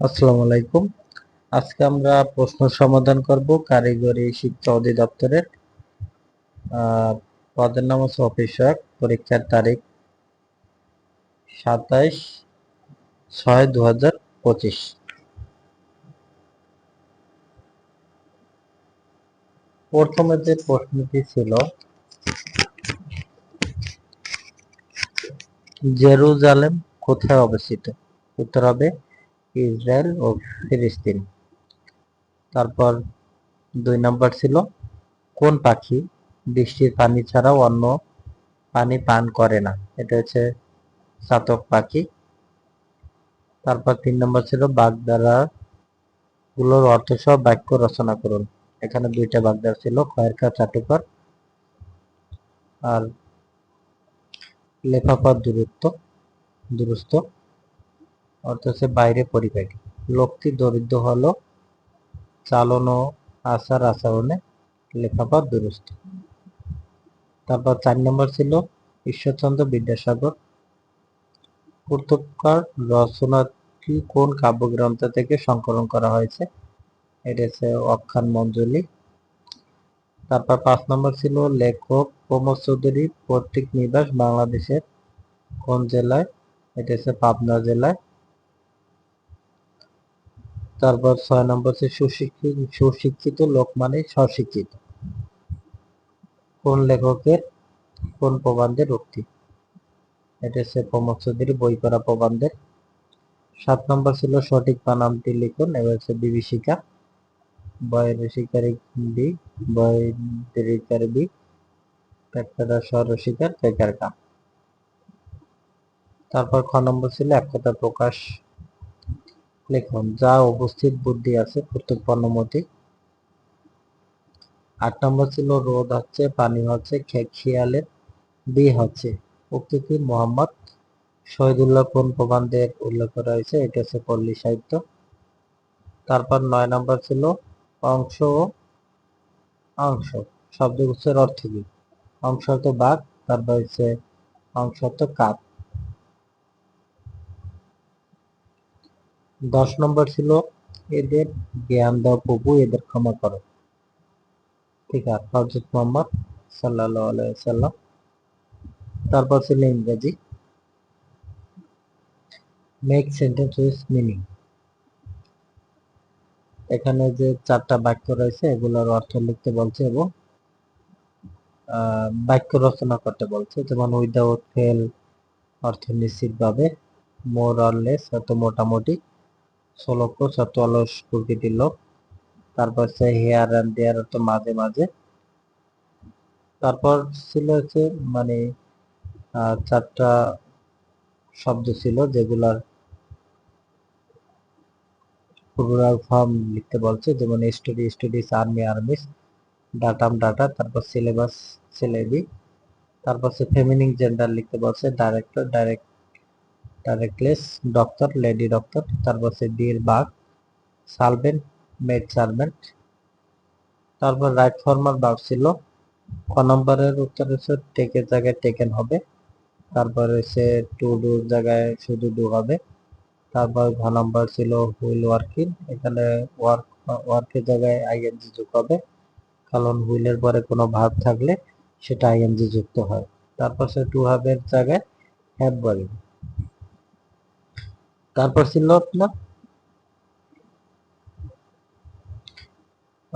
আসসালামু আলাইকুম। আজকে আমরা প্রশ্ন সমাধান করব কারিগরি শিক্ষা অধিদপ্তরের। পদের নাম হচ্ছে অফিসার, পরীক্ষার তারিখ সাতাইশ ছয় দু হাজার পঁচিশ। প্রথমে যে প্রশ্নটি ছিল, জেরুজালেম কোথায় অবস্থিত? উত্তর হবে ইসরায়েল ও ফিলিস্তিন। তারপর দুই নম্বর ছিল, কোন পাখি বৃষ্টির পানি ছাড়াও অন্য পানি পান করে না? এটা হচ্ছে চাতক পাখি। তারপর তিন নম্বর ছিল বাগধারা গুলোর অর্থ সহ বাক্য রচনা করুন। এখানে দুইটা বাগধারা ছিল খয়েরকা চাটুকর আর লেফাফার দূরত্ব, দুরস্ত। অর্থ হচ্ছে বাইরে পরিপাটি। লোকটি দরিদ্র হলো, চালন ও আচার আচরণে লেখাপড় দুরস্ত। তারপর চার নম্বর ছিল ঈশ্বরচন্দ্র বিদ্যাসাগর। পূর্তকার রচনাটি কোন কাব্যগ্রন্থ থেকে সংকলন করা হয়েছে? এটা হচ্ছে অক্ষান মঞ্জুলি। তারপর পাঁচ নম্বর ছিল লেখক প্রমোদ চৌধুরী, পৈতৃক নিবাস বাংলাদেশের কোন জেলায়? এটা হচ্ছে পাবনা জেলায়। তারপর ছয় নম্বর হচ্ছে সুশিক্ষিত সুশিক্ষিত লোক মানে স্বশিক্ষিত। কোন লেখকের? কোন প্রবন্ধের উক্তি? এটা হচ্ছে প্রমোদ চৌধুরী বই করা প্রবন্ধের। সাত নম্বর ছিল সঠিক বানানটি লিখুন, এবার হচ্ছে বিভীষিকা বয়ের শিকারী বি বয়ের বি একটা স্বরশিকার পেকার তারপর খ নম্বর ছিল এক কথা প্রকাশ। লিখুন, যা অবস্থিত বুদ্ধি আছে প্রত্যুৎপন্নমতি আট নম্বর ছিল, রোদ হচ্ছে, পানি হচ্ছে খেয়ালের বি হচ্ছে। উক্তিটি মোহাম্মদ শহীদুল্লাহ কোন প্রবন্ধের উল্লেখ করা হয়েছে? এটা হচ্ছে পল্লী সাহিত্য। তারপর নয় নম্বর ছিল, অংশ ও অংশ শব্দগুচ্ছের অর্থ কি? অংশ তো বাঘ তারপর হচ্ছে অংশ তো কাক দশ নম্বর ছিল এদের জ্ঞান দাও প্রভু, এদের ক্ষমা করো। ঠিক আছে, হজরত মোহাম্মদ সাল্লাহ আলাইসাল্লাম তারপর ছিল ইংরেজি। মেক সেন্টেন্স উইথ মিনিং এখানে যে চারটা বাক্য রয়েছে, এগুলোর অর্থ লিখতে বলছে এবং বাক্য রচনা করতে বলছে। যেমন উইদাউট ফেল অর্থ নিশ্চিতভাবে মোর অরলেস অত মোটামুটি ষোলকোষ অত অলস প্রকৃতির লোক। তারপর সে হেয়ার অ্যান্ড দেয়ার অর্থ মাঝে মাঝে। তারপর ছিল হচ্ছে মানে চারটা শব্দ ছিল যেগুলার প্লুরাল ফর্ম লিখতে বলছে। যেমন study studies army armies datum data তারপর সিলেবাস সিলেবি তারপর সে ফেমিনিং জেন্ডার লিখতে বলছে director direct directress doctor, lady doctor, তারপর সে বীর বাঘ সার্ভেন্ট মেড সার্ভেন্ট তারপর রাইট ফর্মাল বাঘ ছিল। ক নম্বরের উত্তর হচ্ছে টেকের জায়গায় টেকেন হবে। তারপর হচ্ছে টু ডু জায়গায় শুধু ডু হবে। তারপর ঘ নম্বর ছিল হুইল ওয়ার্কিং। এখানে ওয়ার্ক, ওয়ার্কের জায়গায় আইএনজি যোগ হবে। কারণ হুইলের পরে কোনো ভাব থাকলে সেটা আইএনজি যুক্ত হয়। তারপর সে টু হাবের জায়গায় হ্যাভ বলবে তারপর ছিল আপনার?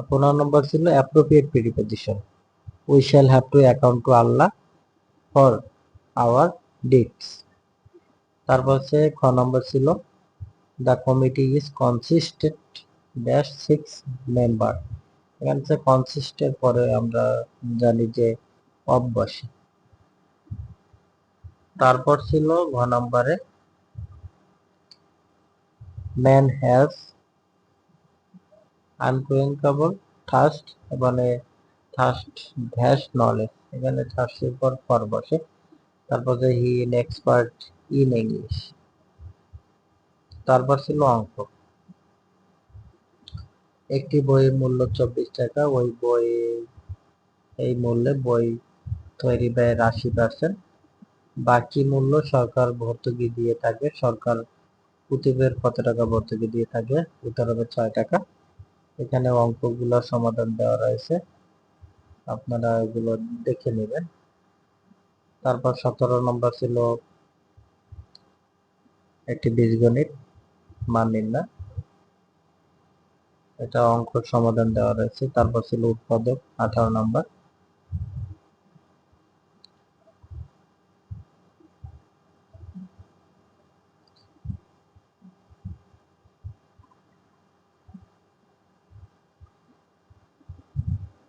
পনেরো নম্বর ছিল appropriate preposition we shall have to account to Allah for our deeds তারপর হচ্ছে খ নম্বর ছিল the committee is consisted dash six member এখানে হচ্ছে কনসিস্টের পরে আমরা জানি যে অফ বসে তারপর ছিল ঘ নম্বরে ম্যান হ্যাজ আনকুয়েঙ্কাবল থার্স্ট মানে থার্স্ট ভ্যাস নলেজ এখানে থার্স্টের পর ফর বসে। তারপর যে he in expert in English তারপর ছিল অঙ্ক। একটি বইয়ের মূল্য চব্বিশ টাকা, ওই বই এই মূল্যে বই তৈরি ব্যয়ের আশি পার্সেন্ট বাকি মূল্য সরকার ভর্তুকি দিয়ে থাকে, সরকার কুতুবের কত টাকা ভর্তুকি দিয়ে থাকে? উত্তর হবে ছয় টাকা। এখানে অঙ্কগুলো সমাধান দেওয়া রয়েছে। আপনারা এগুলো দেখে নেবেন। তারপর সতেরো নম্বর ছিল একটি বীজগণিত, মান নির্ণয়। এটা অঙ্ক সমাধান দেওয়া রয়েছে। তারপর ছিল উৎপাদক, আঠারো নম্বর।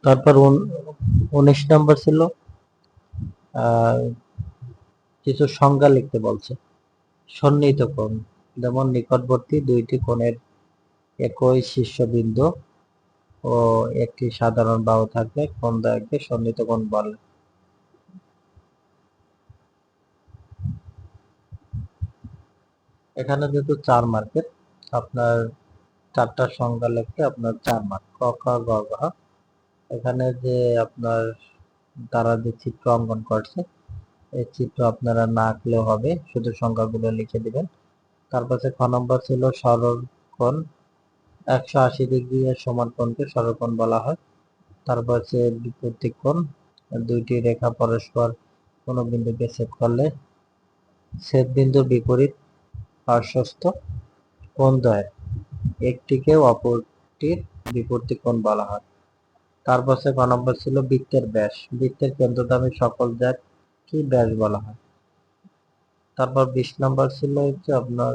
তারপর উন- উনিশ নম্বর ছিল কিছু সংজ্ঞা লিখতে বলছে। সন্নিহিত কোণ, যেমন নিকটবর্তী দুইটি কোণের একই শীর্ষবিন্দু ও একটি সাধারণ বাহু থাকলে কোণ দ্বয়কে সন্নিহিত কোণ বলে। এখানে যেহেতু চার মার্কের, আপনার চারটা সংখ্যা লিখতে আপনার চার মার্ক, ক, খ, গ, ঘ। এখানে যে আপনার তারা যে চিত্র অঙ্কন করছে, এই চিত্র আপনারা না আঁকলেও হবে, শুধু সংখ্যাগুলো লিখে দিবেন। তারপর খ নম্বর ছিল সরল কোণ, একশো আশি ডিগ্রি এর সমান কোণকে সরল কোণ বলা হয়। তারপর হচ্ছে বিপরীত কোণ, দুইটি রেখা পরস্পর কোনো বিন্দুকে ছেদ করলে ছেদ বিন্দুর বিপরীত পার্শ্বস্থ কোণ দ্বয় একটিকে অপরটির বিপরীত কোণ বলা হয়। তারপর ক নম্বর ছিল বৃত্তের ব্যাস। বৃত্তের কেন্দ্রদামী সকল জ্যাক কি ব্যাস বলা হয়? তারপর বিশ নম্বর ছিল হচ্ছে আপনার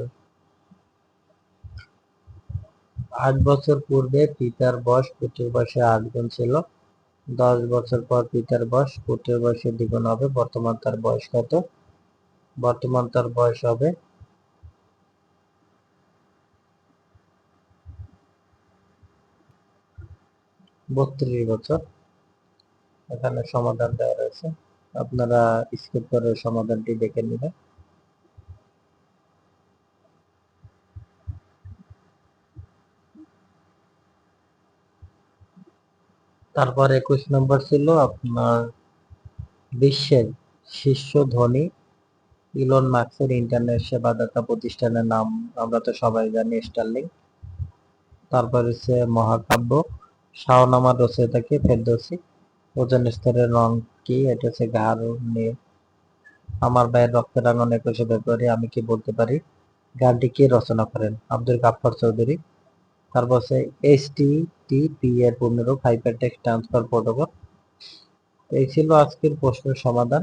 আট বছর পূর্বে পিতার বয়স পুত্রের বয়সে আট গুণ ছিল। দশ বছর পর পিতার বয়স পুত্রের বয়সে দ্বিগুণ হবে। বর্তমান তার বয়স কত? বর্তমান তার বয়স হবে বত্রিশ বছর। এখানে সমাধান দেওয়া রয়েছে। আপনারা স্কিপ করে সমাধানটি দেখে নেবেন। তারপর একুশ নম্বর ছিল আপনার বিশ্বের শীর্ষ ধনী ইলন মার্কসের ইন্টারনেট সেবাদাতা প্রতিষ্ঠানের নাম। আমরা তো সবাই জানি স্টারলিং তারপর হচ্ছে মহাকাব্য। শাহনামা রচয়িতাকে ফেরদৌসি। ওজন স্তরের রং কি? এটা হচ্ছে গাঢ়, নীল। আমার ভাইয়ের রক্তের রাঙন একুশে ফেব্রুয়ারি আমি কি বলতে পারি? গানটি কে রচনা করেন? আব্দুল গাফফার চৌধুরী। তারপর হচ্ছে এইচ পি এর পূর্ণরূপ হাইপার টেক্সট ট্রান্সফার প্রোটোকল এই ছিল আজকের প্রশ্নের সমাধান।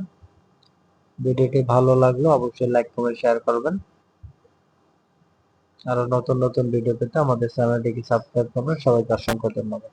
ভিডিওটি ভালো লাগল অবশ্যই লাইক কমেন্ট শেয়ার করবেন। আরও নতুন নতুন ভিডিও পেতে আমাদের চ্যানেলটিকে সাবস্ক্রাইব করবেন। সবাইকে অসংখ্য ধন্যবাদ।